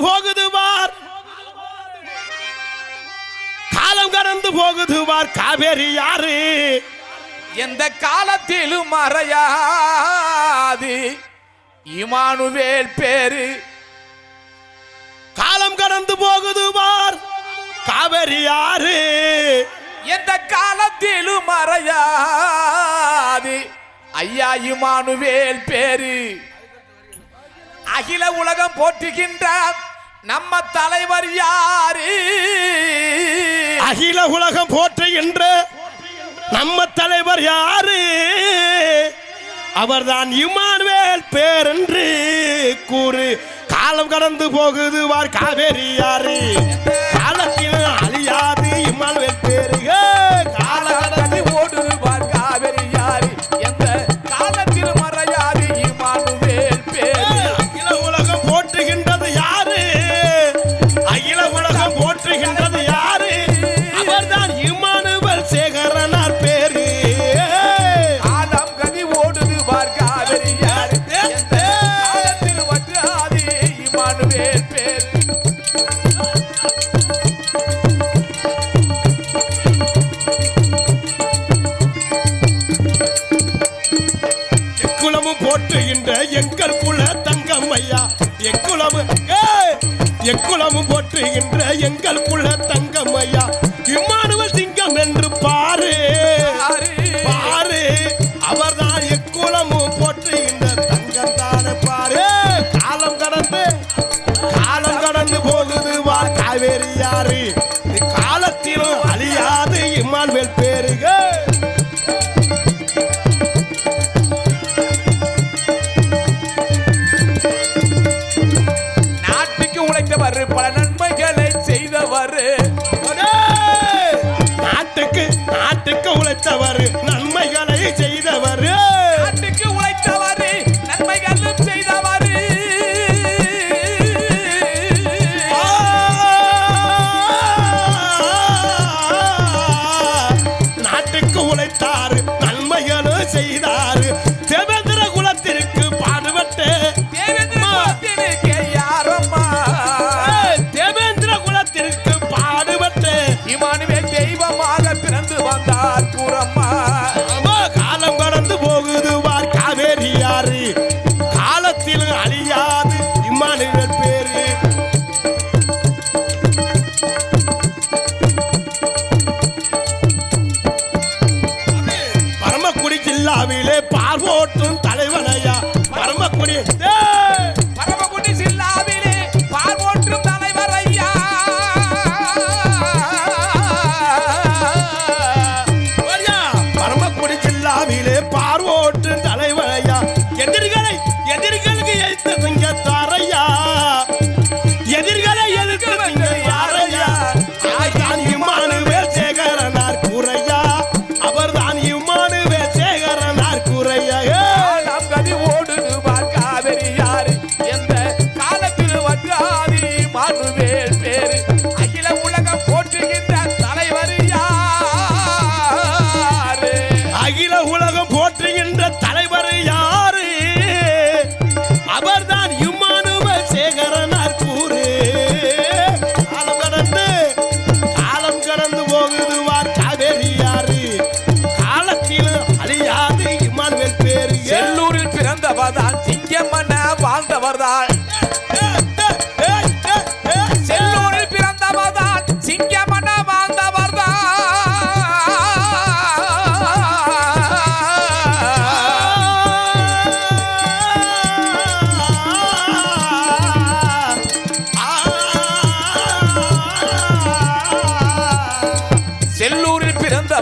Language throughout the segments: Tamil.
போகுது வார் காலம் கடந்து போகுது வார் காவேரி யாரு? எந்த காலத்திலும் மறையாது. இமானுவேல் பேரு. காலம் கடந்து போகுது வார் காவேரி யாரு? எந்த காலத்திலும் மறையாது. ஐயா இமானுவேல் பேரு. அகில உலகம் போற்றுகின்ற நம்ம தலைவர் யாரு? அகில உலகம் போற்றுகின்ற நம்ம தலைவர் யாரு? அவர்தான் இமானுவேல் பேரென்று கூறு. காலம் கடந்து போகுது வார் காவேரி யாரு? எக்குலமும் போற்றுகின்ற எங்கள் குல தங்கம் ஐயா எக்குலமும் ஏய்! எக்குலமும் போற்றுகின்ற எங்கள் குல தங்கம் ஐயா இம்மானுவல் சிங்கம் என்று பாரு? பாரு. அவர்தான் எக்குலமும் போற்றுகின்ற தங்கம் தானே பாரு காலம் கடந்து காலம் கடந்து போகுது வா காவேரி யாரு? gente que காலத்தில் அழியாது. இம்மானுவேல் பேரு. பரமக்குடி ஜில்லாவிலே பார்வோட்டு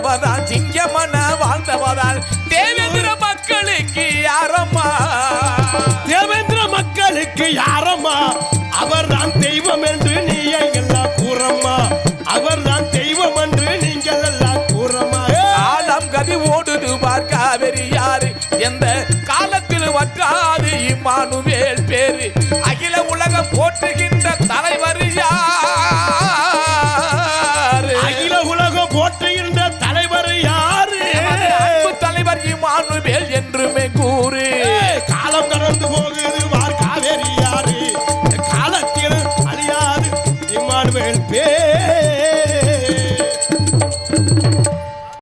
பிறந்தவர்தான் சிங்கமன வாழ்ந்தவர்தான் தேவேந்திர மக்களுக்கு யாரம்மா? தேவேந்திர மக்களுக்கு யாரம்மா? அவர்தான் தெய்வம் என்று நீ எல்லாம் கூறம்மா. அவர்தான் தெய்வம் என்று நீங்கள் எல்லாம் கூறம்மா காலம் கதி ஓடுது பார் காவிரி யாரு? எந்த காலத்தில் வற்றாது இம்மானுவேல் கூறு